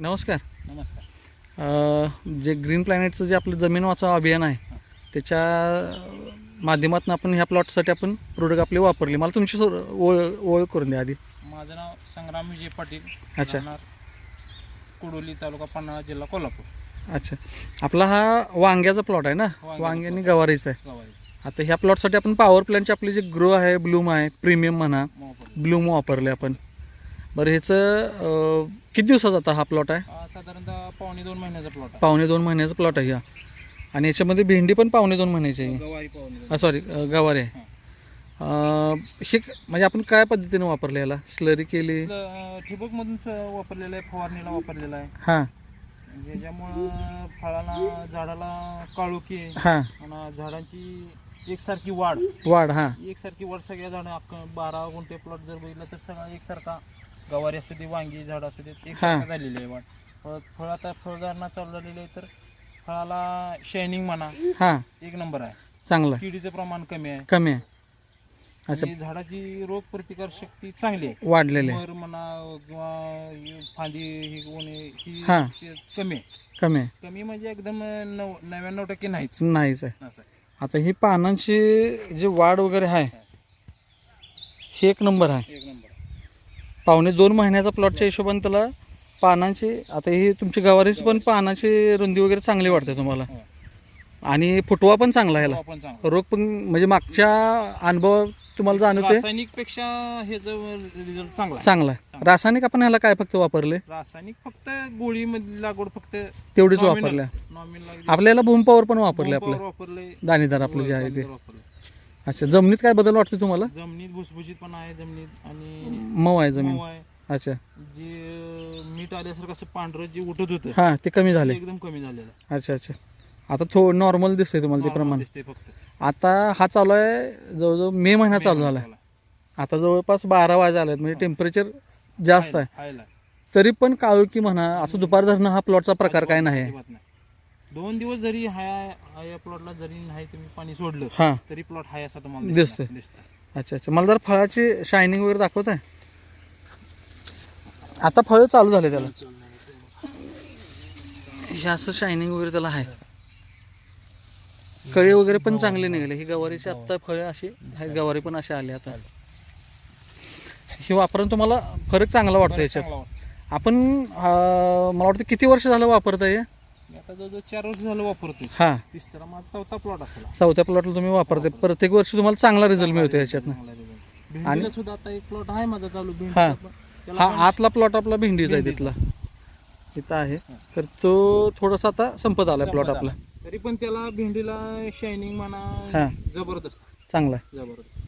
नमस्कार. नमस्कार. अ, जे ग्रीन प्लॅनेटचं जे आपलं जमीन वाचवा अभियान आहे त्याच्या माध्यमातून आपण ह्या प्लॉटसाठी आपण प्रोडक्ट आपले वापरले. मला तुमची सर- ओळ ओळख करून द्या आधी. माझं नाव संग्राम विजय पाटील. अच्छा. राहणार कुडोली तालुका पन्हाळा जिल्हा कोल्हापूर. अच्छा. आपला हा वांग्याचा प्लॉट आहे ना? वांग्याचा वांगी आणि गवारीचा आहे. आता ह्या प्लॉटसाठी आपण पॉवर प्लॅनचे आपले जे ग्रो आहे ब्लूम आहे प्रीमियम म्हणा मोहापूर. ब्लूम वापरले आपण. बरं ह्याचं अ, किती दिवसाचा आता हा प्लॉट आहे? साधारणतः पावणे दोन महिन्याचा प्लॉट आहे. पावणे दोन महिन्याचा प्लॉट आहे हा आणि याच्यामध्ये भेंडी पण पावणे दोन महिन्याची आहे. गवारी पावणे सॉरी गवारी आहे. अं, हे क- म्हणजे आपण काय पद्धतीने वापरले याला? स्लरी केली? ठिबक मधून वापरलेलं आहे फवारणीला वापरलेला आहे. हां. ज्याच्यामुळं फळाला झाडाला काळोखी हां. आणि झाडांची एकसारखी वाढ. वाढ हां. एकसारखी वाढ सगळ्या झाडं अख्खं बारा गुंठे प्लॉट जर बघितलं तर सगळा एकसारखा गवारी असू दे वांगी झाड असू दे एकसारखं झालेली आहे वाढ फळ फळ आता फळधारणा चालू झालेली आहे तर फळाला शायनिंग म्हणा हां. एक नंबर आहे. चांगलं. आहे किडीचं प्रमाण कमी आहे. कमी आहे. अच्छा. आणि झाडाची रोग प्रतिकार शक्ती चांगली आहे. वाढलेले आहे. मर म्हणा किंवा फांदी ही कोणी ही हा. ते कमी आहे. कमी आहे. कमी म्हणजे एकदम नव नव्याण्णव टक्के नाहीच. नाहीच आहे. असं आहे. आता ही पानांची जे वाढ वगैरे आहे हे. एक नंबर आहे. एक पावणे दोन महिन्याचा प्लॉटच्या हिशोबाने त्याला पानांची आता ही तुमची गवारीची पण पानाची रुंदी वगैरे चांगली वाटते तुम्हाला. हो. आणि फुटवा पण चांगला आहे ह्याला. रोग पण म्हणजे मागच्या अनुभव तुम्हाला जाणवते रासायनिकपेक्षा हे रिझल्ट चांगला आहे. चांगला रासायनिक आपण ह्याला काय फक्त वापरले? रासायनिक फक्त गोळी मध्ये लागवड फक्त तेवढीच. वापरल्या. आपल्याला भूम पॉवर पण वापरले आपलं. दाणेदार आपलं जे आहे ते. अच्छा जमिनीत काय बदल वाटतो तुम्हाला? जमिनीत भुसभुशीत पण आहे जमिनीत आणि मऊ आहे जमीन. मऊ आहे. अच्छा. जे मीठ आल्यासारखं असं पांढरं जे उठत होतं हां ते कमी ते झाले एकदम कमी झालेलं. आहे. अच्छा अच्छा. आता थोडं नॉर्मल दिसतंय तुम्हाला ते प्रमाण. दिसते फक्त. आता हा चालू आहे जवळजवळ मे महिना चालू झाला. आहे. आता जवळपास बारा वाजे आले म्हणजे टेम्परेचर जास्त आहे. खायला तरी पण काळुकी म्हणा असं दुपार धरणं हा प्लॉटचा प्रकार काय नाही. आहे अजिबात नाही. दोन दिवस जरी हाय हा या प्लॉटला जरी नाही तुम्ही पाणी सोडलं हां. तरी प्लॉट हाय असा तुम्हाला दिसतोय. अच्छा अच्छा. मला जर फळाची शायनिंग वगैरे दाखवत आहे. आता फळं चालू झाले त्याला. हे असं शायनिंग वगैरे त्याला आहे. कळे वगैरे पण चांगले निघाले. ही गवारीची आत्ता फळं अशी हे गवारी पण अशी आली आता. हे वापरून तुम्हाला फरक चांगला वाटतो याच्यात. आपण अं, मला वाटतं किती वर्ष झालं वापरताय हे? मी आता जवळजवळ चार वर्ष झालं वापरतोय. हा. तिसरा माझा चौथा प्लॉट असला चौथ्या प्लॉटला तुम्ही वापरते. प्रत्येक वर्षी तुम्हाला चांगला रिझल्ट मिळतो याच्यातनं. भेंडीला सुद्धा आता एक प्लॉट आहे माझा चालू हा. हा आतला प्लॉट आपला भेंडीचा आहे तिथला. इथं आहे. तर तो थोडासा आता संपत आलाय प्लॉट आपला. तरी पण त्याला भेंडीला शायनिंग म्हणा हा. जबरदस्त. चांगला आहे. जबरदस्त.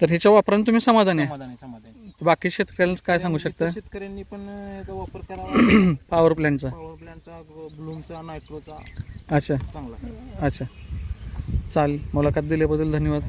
तर ह्याच्या वापराने तुम्ही समाधानी आहे? समाधान आहे समाधान. आहे. बाकी शेतकऱ्यांना काय सांगू शकता? शेतकऱ्यांनी पण याचा वापर करावा. पॉवर प्लॅनचा पॉवर प्लॅनचा ब्लूमचा नायट्रोचा. अच्छा. चांगला. अच्छा. चालेल मुलाखत दिल्याबद्दल धन्यवाद.